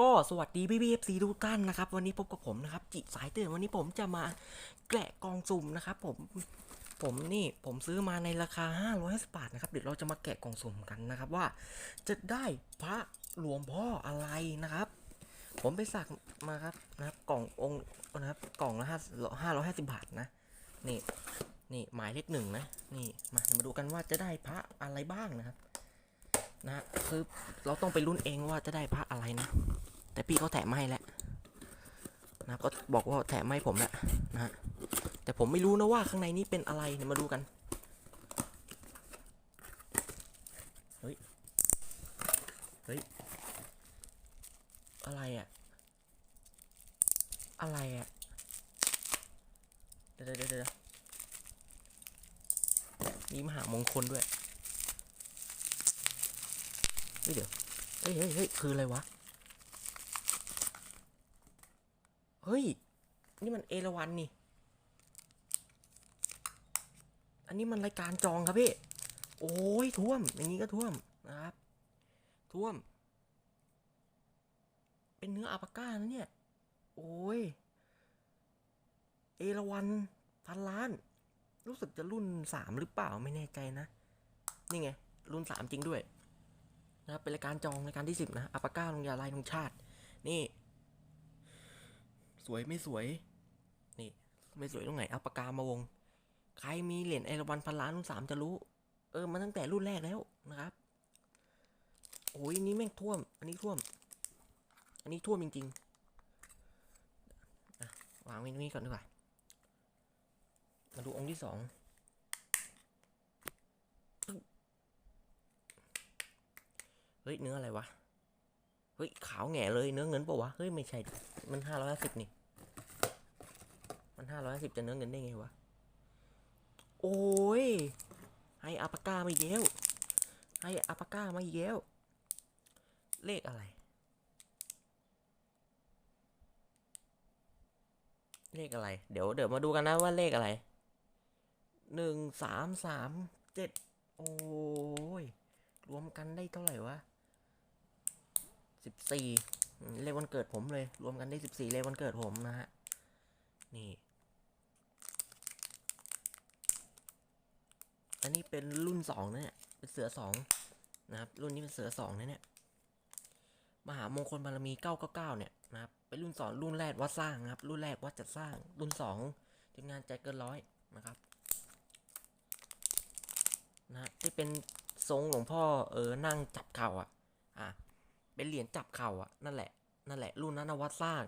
ก็สวัสดีพี่พีเอฟซีทุกท่านนะครับ วันนี้พบกับผมนะครับ จิสายเตือนวันนี้ผมจะมาแกะกล่องสุ่มนะครับ ผมผมนี่ผมซื้อมาในราคา550บาทนะครับเดี๋ยวเราจะมาแกะกล่องสุ่มกันนะครับว่า จะได้พระหลวงพ่ออะไรนะครับ ผมไปสักมาครับนะครับ กล่ององค์นะครับกล่องละห้าห้าร้อยห้าสิบบาทนะนี่นี่หมายเลขหนึ่งนะนี่มามาดูกันว่าจะได้พระอะไรบ้างนะครับนะคือเราต้องไปรุ่นเองว่าจะได้พระอะไรนะ แต่พี่เขาแถมให้แล้วนะก็บอกว่าแถมให้ผมแหละนะฮะแต่ผมไม่รู้นะว่าข้างในนี้เป็นอะไรเนี่ยมาดูกันเฮ้ยเฮ้ยอะไรอะอะไรอะเดี๋ยวเดี๋ยวเดี๋ยวมีมหามงคลด้วยเฮ้ยเดี๋ยวเฮ้ยเฮ้ยเฮ้ยคืออะไรวะ เฮ้ย นี่มันเอราวันนี่ อันนี้มันรายการจองครับพี่ โอ้ยท่วม อย่างนี้ก็ท่วมนะครับ ท่วม เป็นเนื้ออาปาก้านะเนี่ย โอ้ย เอราวันพันล้าน รู้สึกจะรุ่นสามหรือเปล่าไม่แน่ใจนะ นี่ไง รุ่นสามจริงด้วยนะครับเป็นรายการจองรายการที่สิบนะอัปปาก้าลงยาลายลงชาติ นี่ สวยไม่สวย นี่ ไม่สวยตรงไหนอัปากามาวง ใครมีเหรียญไอรวันพันล้านรุ่นสามจะรู้ เออ มันตั้งแต่รุ่นแรกแล้วนะครับโอ้ยนี้แม่งท่วม อันนี้ท่วม อันนี้ท่วมจริงๆวางไว้ตรงนี้ก่อนดีกว่า มาดูองค์ที่สองเฮ้ยเนื้ออะไรวะ ฮ้ย ขาวแง่เลยเนื้อเงินปะวะ เฮ้ย ไม่ใช่ มันห้าร้อยสิบนี่ มันห้าร้อยสิบจะเนื้อเงินได้ไงวะ โอ้ย ให้อาปาก้ามาอีกแล้วให้อาปาก้ามาอีกแล้วเลขอะไร เลขอะไร เดี๋ยวเดี๋ยวมาดูกันนะว่าเลขอะไร หนึ่งสามสามเจ็ด โอ้ย รวมกันได้เท่าไหร่วะ สิบสี่เลขวันเกิดผมเลย รวมกันได้สิบสี่เลขวันเกิดผมนะฮะ นี่ อันนี้เป็นรุ่นสองนะเนี่ย เป็นเสือสองนะครับ รุ่นนี้เป็นเสือสองนะเนี่ย มหามงคลบารมีเก้าเก้าเก้าเนี่ยนะครับ เป็นรุ่นสองรุ่นแรกวัดสร้างนะครับ รุ่นแรกวัดจัดสร้าง รุ่นสองทีมงานใจเกินร้อยนะครับ นะฮะที่เป็นทรงหลวงพ่อเออนั่งจับเข่าอะ อะ เป็นเหรียญจับเข่าอะนั่นแหละ นั่นแหละ รุ่นนั้นนวัดสร้าง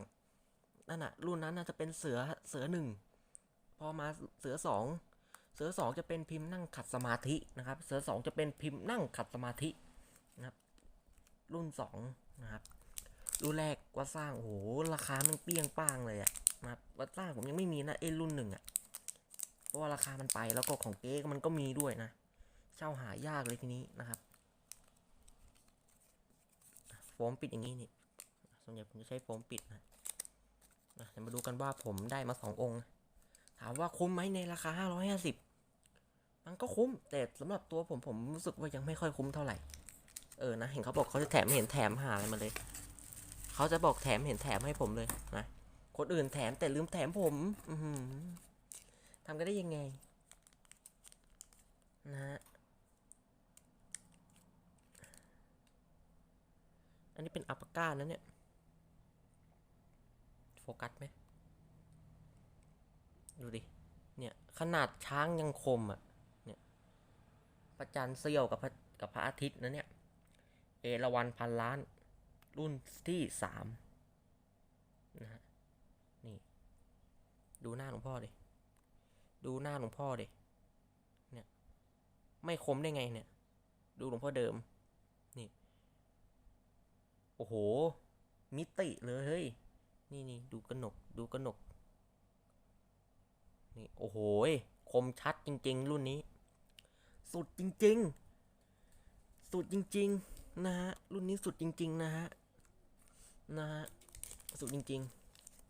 นั่นน่ะรุ่นนั้นน่าจะเป็นเสือ เสือหนึ่ง พอมาเสือสอง เสือสองจะเป็นพิมพ์นั่งขัดสมาธินะครับ เสือสองจะเป็นพิมพ์นั่งขัดสมาธินะครับ รุ่นสองนะครับ รุ่นแรกวัดสร้าง โอ้โห ราคามันเปี้ยงป้างเลยอะนะครับวัดสร้างผมยังไม่มีนะเอยรุ่นหนึ่งอะเพราะว่าราคามันไปแล้วก็ของเก๊มันก็มีด้วยนะ เช่าหายากเลยทีนี้นะครับโฟ มปิดอย่างนี้นี่ส่วนใหญ่ผมจะใช้โฟมปิดนะนะเดี๋ยวมาดูกันว่าผมได้มาสององค์ ถามว่าคุ้มไหมในราคาห้าร้อยห้าสิบมันก็คุ้ม แต่สำหรับตัวผมผมรู้สึกว่ายังไม่ค่อยคุ้มเท่าไหร่ เออนะ เห็นเขาบอกเขาจะแถมเห็นแถมหาอะไรมาเลย เขาจะบอกแถมเห็นแถมให้ผมเลยนะ คนอื่นแถมแต่ลืมแถมผม อืทำกันได้ยังไง นะฮะ อันนี้เป็นอัปปาก้านะเนี่ยโฟกัสไหมดูดิ เนี่ยขนาดช้างยังคมอะ เนี่ยพระจันทร์เสี้ยวกับพระกับพระอาทิตย์นะเนี่ย เอราวันพันล้าน รุ่นที่สามนะฮะ นี่ ดูหน้าหลวงพ่อดิ ดูหน้าหลวงพ่อดิ เนี่ย ไม่คมได้ไงเนี่ย ดูหลวงพ่อเดิม อ้โห มิติเลยเฮ้ย นี่นี่ดูกระหนก ดูกระหนก นี่ โอ้โห คมชัดจริง ๆ รุ่นนี้ สุดจริง ๆ สุดจริง ๆ นะฮะ รุ่นนี้สุดจริง ๆ นะฮะ นะฮะ สุดจริง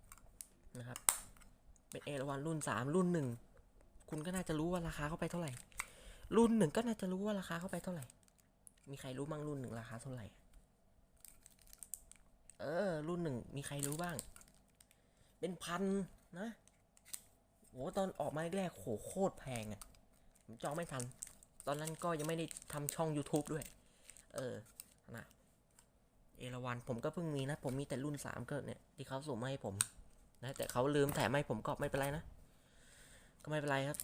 ๆ นะครับ เป็นเอราวันรุ่นสามรุ่นหนึ่ง คุณก็น่าจะรู้ว่าราคาเข้าไปเท่าไหร่ รุ่นหนึ่งก็น่าจะรู้ว่าราคาเข้าไปเท่าไหร่ มีใครรู้มั่งรุ่นหนึ่งราคาเท่าไหร่ เออ รุ่นหนึ่งมีใครรู้บ้าง เป็นพันนะโหตอนออกมาแรกโหโคตรแพงอะ่ะผมจองไม่ทัน ตอนนั้นก็ยังไม่ได้ทำช่อง YouTube ด้วย เออนะเอราวันผมก็เพิ่งมีนะ ผมมีแต่รุ่นสามก็เนี่ย ที่เขาส่งมาให้ผม นะ แต่เขาลืมแถมให้ผมก็ไม่เป็นไรนะ ก็ไม่เป็นไรครับ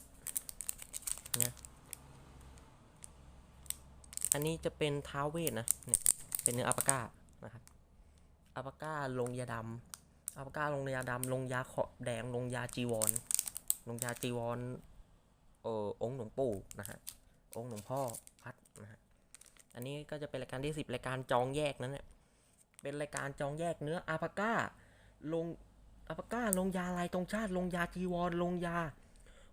เนี่ยอันนี้จะเป็นท้าวเวทนะ เนี่ย เป็นเนื้ออัปปกานะครับ อัปาก้าลงยาดำอัปาก้าลงยาดำลงยาขอบแดงลงยาจีวร ลงยาจีวรเออองค์หลวงปู่นะฮะองค์หลวงพ่อพัดนะฮะอันนี้ก็จะเป็นรายการที่สิบรายการจองแยกนั้นเนี่ยเป็นรายการจองแยกเนื้ออัปาก้า ลงอัปาก้าลงยาลายตรงชาติ ลงยาจีวร ลงยา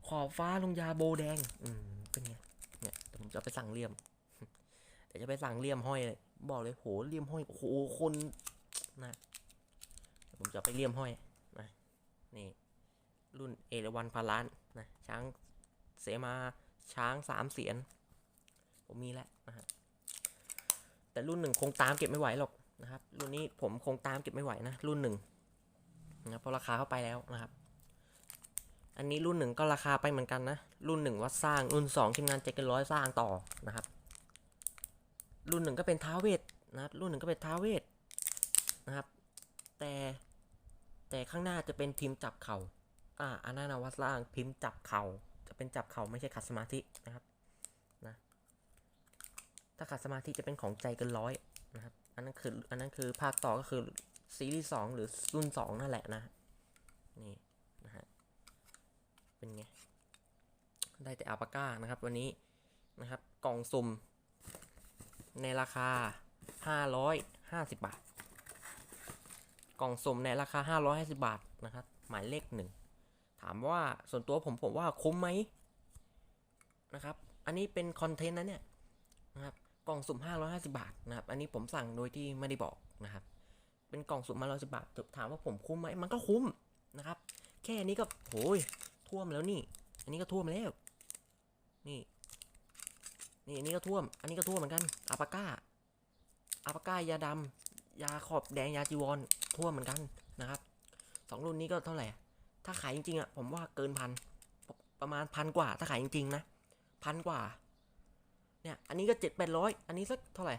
ขอบฟ้าลงยาโบแดง อืมเป็นไงเนี่ยเดี๋ยวผมจะไปสั่งเลี่ยมเดี๋ยวจะไปสั่งเลี่ยมห้อยเลยบอกเลยโหเลี่ยมห้อยโหคน นะผมจะไปเลี่ยมห้อยนะนี่รุ่นเอราวันพาล้านนะช้างเสมาช้างสามเสียน ผมมีแล้วนะฮะแต่รุ่นหนึ่งคงตามเก็บไม่ไหวหรอกนะครับ รุ่นนี้ผมคงตามเก็บไม่ไหวนะ รุ่นหนึ่งนะเพราะราคาเข้าไปแล้วนะครับ อันนี้รุ่นหนึ่งก็ราคาไปเหมือนกันนะ รุ่นหนึ่งวัดสร้างรุ่นสองทีมงานเจ็ดกันร้อยสร้างต่อนะครับ รุ่นหนึ่งก็เป็นท้าวเวทนะรุ่นหนึ่งก็เป็นท้าวเวท นะครับ แต่แต่ข้างหน้าจะเป็นพิมพ์จับเข่าอ่าอันนั้นนะวัดล่างพิมพ์จับเข่าจะเป็นจับเข่าไม่ใช่ขัดสมาธินะครับนะถ้าขัดสมาธิจะเป็นของใจเกินร้อยนะครับอันนั้นคืออันนั้นคือภาคต่อก็คือซีรีส์สองหรือรุ่นสองนั่นแหละนะนี่นะฮะเป็นไงได้แต่อัปาก้านะครับวันนี้นะครับกล่องสุ่มในราคา 550 บาท กล่องสมในราคา 550 บาทนะครับ หมายเลขหนึ่งถามว่าส่วนตัวผมผมว่าคุ้มไหมนะครับ อันนี้เป็นคอนเทนต์นะเนี่ยนะครับกล่องสุ่ม 550 บาทนะครับ อันนี้ผมสั่งโดยที่ไม่ได้บอกนะครับ เป็นกล่องสุ่ม550บาทถามว่าผมคุ้มไหมมันก็คุ้มนะครับ แค่นี้ก็โหยท่วมแล้วนี่ อันนี้ก็ท่วมแล้ว นี่ นี่อันนี้ก็ท่วม อันนี้ก็ท่วมเหมือนกันอาปาก้าอาปาก้ายาดำ ยาขอบแดงยาจีวรทั่วเหมือนกันนะครับสองรุ่นนี้ก็เท่าไหร่ ถ้าขายจริงๆอะผมว่าเกินพันประมาณพันกว่า ถ้าขายจริงๆนะพันกว่า เนี่ย อันนี้ก็เจ็ดแปดร้อยอันนี้สักเท่าไหร่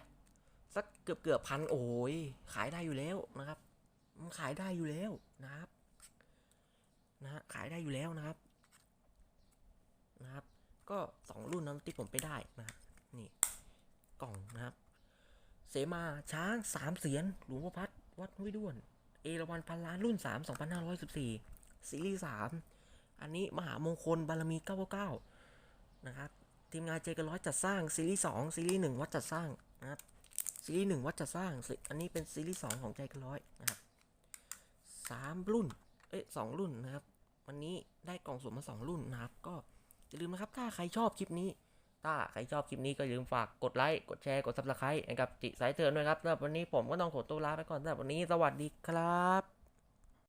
สักเกือบเกือบพันโอ้ยขายได้อยู่แล้วนะครับ มันขายได้อยู่แล้วนะครับ นะฮะขายได้อยู่แล้วนะครับ นะครับ ก็สองรุ่นนั้นที่ผมไปได้นะฮะนี่กล่องนะครับ เสมาช้างสามเสียนหลวงพ่อพัดวัดห้วยด้วน เอราวันพันล้านรุ่นสามสองพันห้าร้อยสิบสี่ซีรีส์สามอันนี้มหามงคลบารมีเก้าเก้านะครับทีมงานเจกันร้อยจัดสร้างซีรีส์สองซีรีส์หนึ่งวัดจัดสร้างนะครับซีรีส์หนึ่งวัดจัดสร้างอันนี้เป็นซีรีส์สองของใจกันร้อยนะครับสามรุ่นเอ้ยสองรุ่นนะครับ วันนี้ได้กล่องสุ่มมาสองรุ่นนะครับ ก็อย่าลืมนะครับถ้าใครชอบคลิปนี้ ถ้า ใครชอบคลิปนี้ก็อย่าลืมฝากกดไลค์ กดแชร์ กดซับสไครต์ให้กับจิสายเตือนด้วยครับสำหรับวันนี้ผมก็ต้องขอตัวลาไปก่อนสำหรับวันนี้สวัสดีครับ